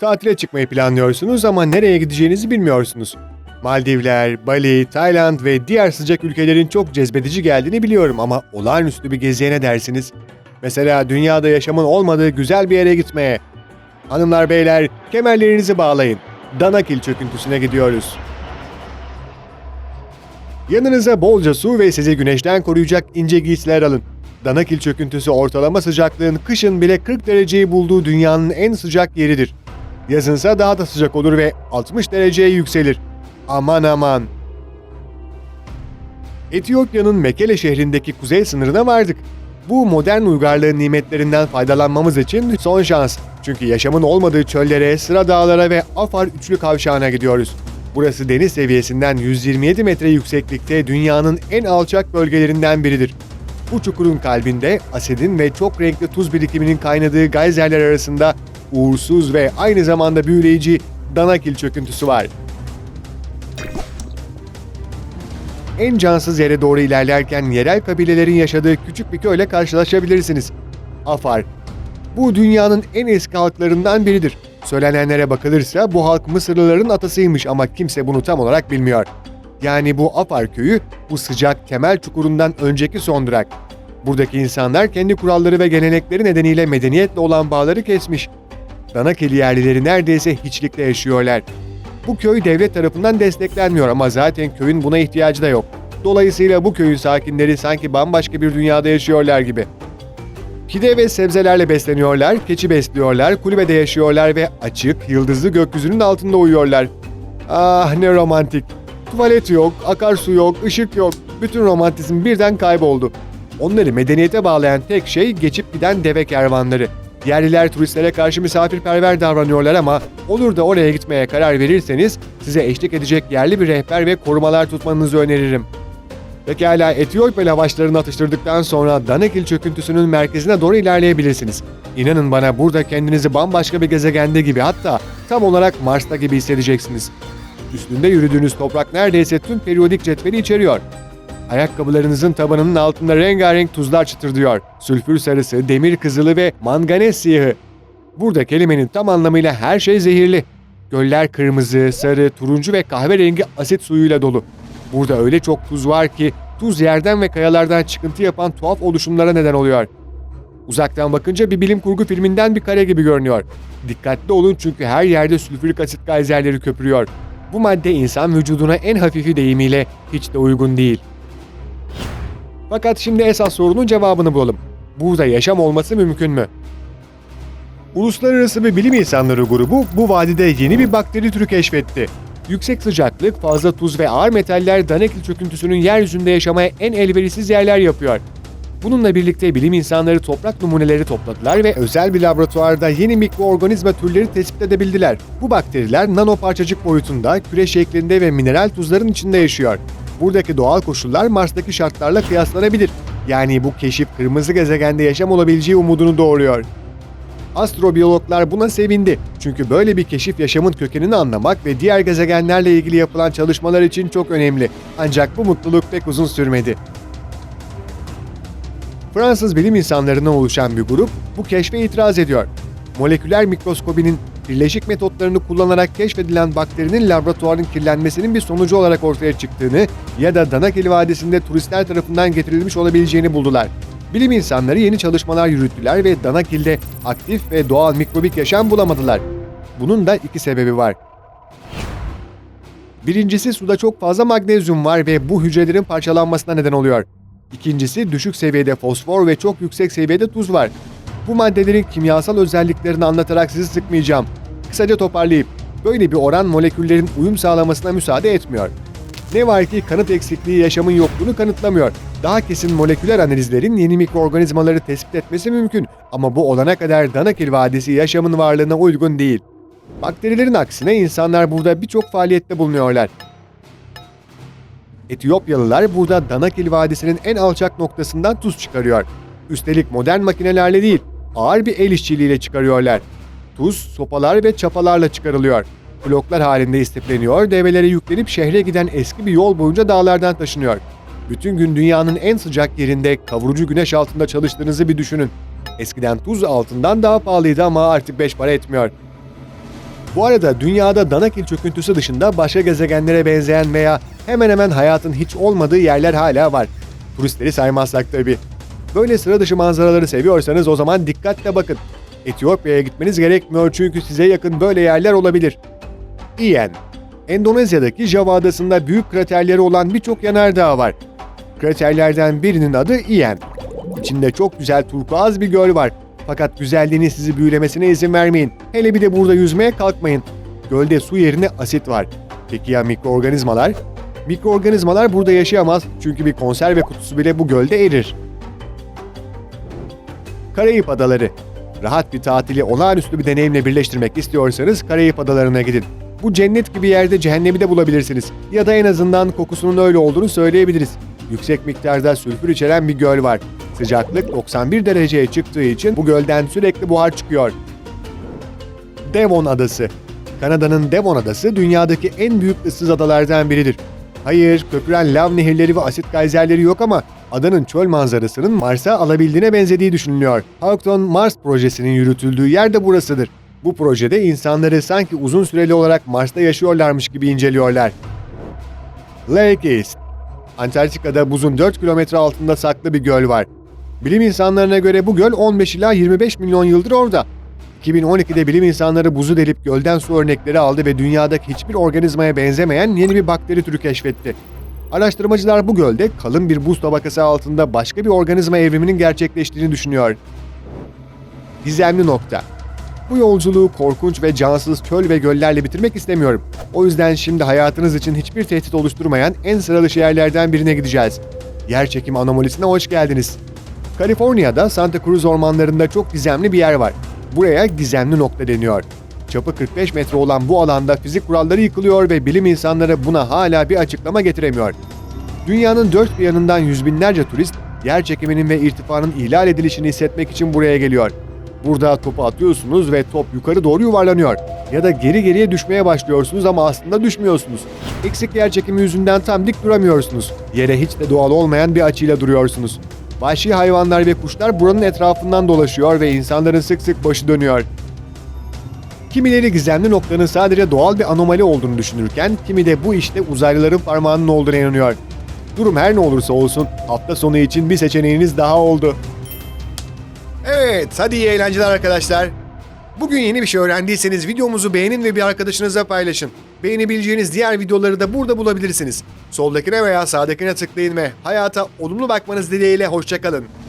Tatile çıkmayı planlıyorsunuz ama nereye gideceğinizi bilmiyorsunuz. Maldivler, Bali, Tayland ve diğer sıcak ülkelerin çok cezbedici geldiğini biliyorum ama olağanüstü bir geziye ne dersiniz? Mesela dünyada yaşamın olmadığı güzel bir yere gitmeye. Hanımlar beyler kemerlerinizi bağlayın. Danakil çöküntüsüne gidiyoruz. Yanınıza bolca su ve sizi güneşten koruyacak ince giysiler alın. Danakil çöküntüsü ortalama sıcaklığın kışın bile 40 dereceyi bulduğu dünyanın en sıcak yeridir. Yazınsa daha da sıcak olur ve 60 dereceye yükselir. Aman aman. Etiyopya'nın Mekele şehrindeki kuzey sınırına vardık. Bu modern uygarlığın nimetlerinden faydalanmamız için son şans. Çünkü yaşamın olmadığı çöllere, sıra dağlara ve Afar üçlü kavşağına gidiyoruz. Burası deniz seviyesinden 127 metre yükseklikte dünyanın en alçak bölgelerinden biridir. Bu çukurun kalbinde asidin ve çok renkli tuz birikiminin kaynadığı gayzerler arasında uğursuz ve aynı zamanda büyüleyici Danakil çöküntüsü var. En cansız yere doğru ilerlerken yerel kabilelerin yaşadığı küçük bir köyle karşılaşabilirsiniz. Afar. Bu dünyanın en eski halklarından biridir. Söylenenlere bakılırsa bu halk Mısırlıların atasıymış ama kimse bunu tam olarak bilmiyor. Yani bu Afar köyü bu sıcak temel çukurundan önceki son durak. Buradaki insanlar kendi kuralları ve gelenekleri nedeniyle medeniyetle olan bağları kesmiş. Danakeli yerlileri neredeyse hiçlikle yaşıyorlar. Bu köy devlet tarafından desteklenmiyor ama zaten köyün buna ihtiyacı da yok. Dolayısıyla bu köyün sakinleri sanki bambaşka bir dünyada yaşıyorlar gibi. Pide ve sebzelerle besleniyorlar, keçi besliyorlar, kulübede yaşıyorlar ve açık, yıldızlı gökyüzünün altında uyuyorlar. Ah ne romantik. Tuvalet yok, akarsu yok, ışık yok. Bütün romantizm birden kayboldu. Onları medeniyete bağlayan tek şey geçip giden deve kervanları. Yerliler turistlere karşı misafirperver davranıyorlar ama olur da oraya gitmeye karar verirseniz size eşlik edecek yerli bir rehber ve korumalar tutmanızı öneririm. Pekala Etiyopya lavaşlarını atıştırdıktan sonra Danakil çöküntüsünün merkezine doğru ilerleyebilirsiniz. İnanın bana burada kendinizi bambaşka bir gezegende gibi hatta tam olarak Mars'ta gibi hissedeceksiniz. Üstünde yürüdüğünüz toprak neredeyse tüm periyodik cetveli içeriyor. Ayakkabılarınızın tabanının altında rengarenk tuzlar çıtırdıyor. Sülfür sarısı, demir kızılı ve manganez siyahı. Burada kelimenin tam anlamıyla her şey zehirli. Göller kırmızı, sarı, turuncu ve kahverengi asit suyuyla dolu. Burada öyle çok tuz var ki tuz yerden ve kayalardan çıkıntı yapan tuhaf oluşumlara neden oluyor. Uzaktan bakınca bir bilim kurgu filminden bir kare gibi görünüyor. Dikkatli olun çünkü her yerde sülfürik asit gayzerleri köpürüyor. Bu madde insan vücuduna en hafifi deyimiyle hiç de uygun değil. Fakat şimdi esas sorunun cevabını bulalım. Burada yaşam olması mümkün mü? Uluslararası bir bilim insanları grubu bu vadide yeni bir bakteri türü keşfetti. Yüksek sıcaklık, fazla tuz ve ağır metaller Danakil çöküntüsünün yeryüzünde yaşamaya en elverişsiz yerler yapıyor. Bununla birlikte bilim insanları toprak numuneleri topladılar ve özel bir laboratuvarda yeni mikroorganizma türleri tespit edebildiler. Bu bakteriler nano parçacık boyutunda, küre şeklinde ve mineral tuzların içinde yaşıyor. Buradaki doğal koşullar Mars'taki şartlarla kıyaslanabilir. Yani bu keşif kırmızı gezegende yaşam olabileceği umudunu doğuruyor. Astrobiyologlar buna sevindi. Çünkü böyle bir keşif yaşamın kökenini anlamak ve diğer gezegenlerle ilgili yapılan çalışmalar için çok önemli. Ancak bu mutluluk pek uzun sürmedi. Fransız bilim insanlarından oluşan bir grup bu keşfe itiraz ediyor. Moleküler mikroskobinin birleşik metotlarını kullanarak keşfedilen bakterinin laboratuvarın kirlenmesinin bir sonucu olarak ortaya çıktığını ya da Danakil Vadisi'nde turistler tarafından getirilmiş olabileceğini buldular. Bilim insanları yeni çalışmalar yürüttüler ve Danakil'de aktif ve doğal mikrobik yaşam bulamadılar. Bunun da iki sebebi var. Birincisi suda çok fazla magnezyum var ve bu hücrelerin parçalanmasına neden oluyor. İkincisi düşük seviyede fosfor ve çok yüksek seviyede tuz var. Bu maddelerin kimyasal özelliklerini anlatarak sizi sıkmayacağım. Kısaca toparlayıp, böyle bir oran moleküllerin uyum sağlamasına müsaade etmiyor. Ne var ki kanıt eksikliği yaşamın yokluğunu kanıtlamıyor. Daha kesin moleküler analizlerin yeni mikroorganizmaları tespit etmesi mümkün ama bu olana kadar Danakil Vadisi yaşamın varlığına uygun değil. Bakterilerin aksine insanlar burada birçok faaliyette bulunuyorlar. Etiyopyalılar burada Danakil Vadisi'nin en alçak noktasından tuz çıkarıyor. Üstelik modern makinelerle değil, ağır bir el işçiliğiyle çıkarıyorlar. Tuz, sopalar ve çapalarla çıkarılıyor. Bloklar halinde istipleniyor, develere yüklenip şehre giden eski bir yol boyunca dağlardan taşınıyor. Bütün gün dünyanın en sıcak yerinde kavurucu güneş altında çalıştığınızı bir düşünün. Eskiden tuz altından daha pahalıydı ama artık beş para etmiyor. Bu arada dünyada Danakil çöküntüsü dışında başka gezegenlere benzeyen veya hemen hemen hayatın hiç olmadığı yerler hala var. Turistleri saymazsak tabii. Böyle sıra dışı manzaraları seviyorsanız o zaman dikkatle bakın. Etiyopya'ya gitmeniz gerekmiyor çünkü size yakın böyle yerler olabilir. İyen Endonezya'daki Java adasında büyük kraterleri olan birçok yanardağ var. Kraterlerden birinin adı İyen. İçinde çok güzel turkuaz bir göl var. Fakat güzelliğini sizi büyülemesine izin vermeyin. Hele bir de burada yüzmeye kalkmayın. Gölde su yerine asit var. Peki ya mikroorganizmalar? Mikroorganizmalar burada yaşayamaz çünkü bir konserve kutusu bile bu gölde erir. Karayip Adaları Rahat bir tatili olağanüstü bir deneyimle birleştirmek istiyorsanız Karayip Adaları'na gidin. Bu cennet gibi yerde cehennemi de bulabilirsiniz. Ya da en azından kokusunun öyle olduğunu söyleyebiliriz. Yüksek miktarda sülfür içeren bir göl var. Sıcaklık 91 dereceye çıktığı için bu gölden sürekli buhar çıkıyor. Devon Adası Kanada'nın Devon Adası dünyadaki en büyük ıssız adalardan biridir. Hayır, köpüren lav nehirleri ve asit gayzerleri yok ama adanın çöl manzarasının Mars'a alabildiğine benzediği düşünülüyor. Houghton Mars projesinin yürütüldüğü yer de burasıdır. Bu projede insanları sanki uzun süreli olarak Mars'ta yaşıyorlarmış gibi inceliyorlar. Lake East Antarktika'da buzun 4 kilometre altında saklı bir göl var. Bilim insanlarına göre bu göl 15 ila 25 milyon yıldır orada. 2012'de bilim insanları buzu delip gölden su örnekleri aldı ve dünyadaki hiçbir organizmaya benzemeyen yeni bir bakteri türü keşfetti. Araştırmacılar bu gölde kalın bir buz tabakası altında başka bir organizma evriminin gerçekleştiğini düşünüyor. Gizemli nokta. Bu yolculuğu korkunç ve cansız çöl ve göllerle bitirmek istemiyorum. O yüzden şimdi hayatınız için hiçbir tehdit oluşturmayan en sıra dışı yerlerden birine gideceğiz. Yer çekimi anomalisine hoş geldiniz. Kaliforniya'da Santa Cruz ormanlarında çok gizemli bir yer var. Buraya gizemli nokta deniyor. Çapı 45 metre olan bu alanda fizik kuralları yıkılıyor ve bilim insanları buna hala bir açıklama getiremiyor. Dünyanın dört bir yanından yüz binlerce turist yer çekiminin ve irtifanın ihlal edilişini hissetmek için buraya geliyor. Burada topu atıyorsunuz ve top yukarı doğru yuvarlanıyor. Ya da geri geriye düşmeye başlıyorsunuz ama aslında düşmüyorsunuz. Eksik yer çekimi yüzünden tam dik duramıyorsunuz. Yere hiç de doğal olmayan bir açıyla duruyorsunuz. Vahşi hayvanlar ve kuşlar buranın etrafından dolaşıyor ve insanların sık sık başı dönüyor. Kimileri gizemli noktanın sadece doğal bir anomali olduğunu düşünürken, kimi de bu işte uzaylıların parmağının olduğuna inanıyor. Durum her ne olursa olsun hafta sonu için bir seçeneğiniz daha oldu. Evet, hadi iyi eğlenceler arkadaşlar. Bugün yeni bir şey öğrendiyseniz videomuzu beğenin ve bir arkadaşınızla paylaşın. Beğenebileceğiniz diğer videoları da burada bulabilirsiniz. Soldakine veya sağdakine tıklayın ve hayata olumlu bakmanız dileğiyle hoşçakalın.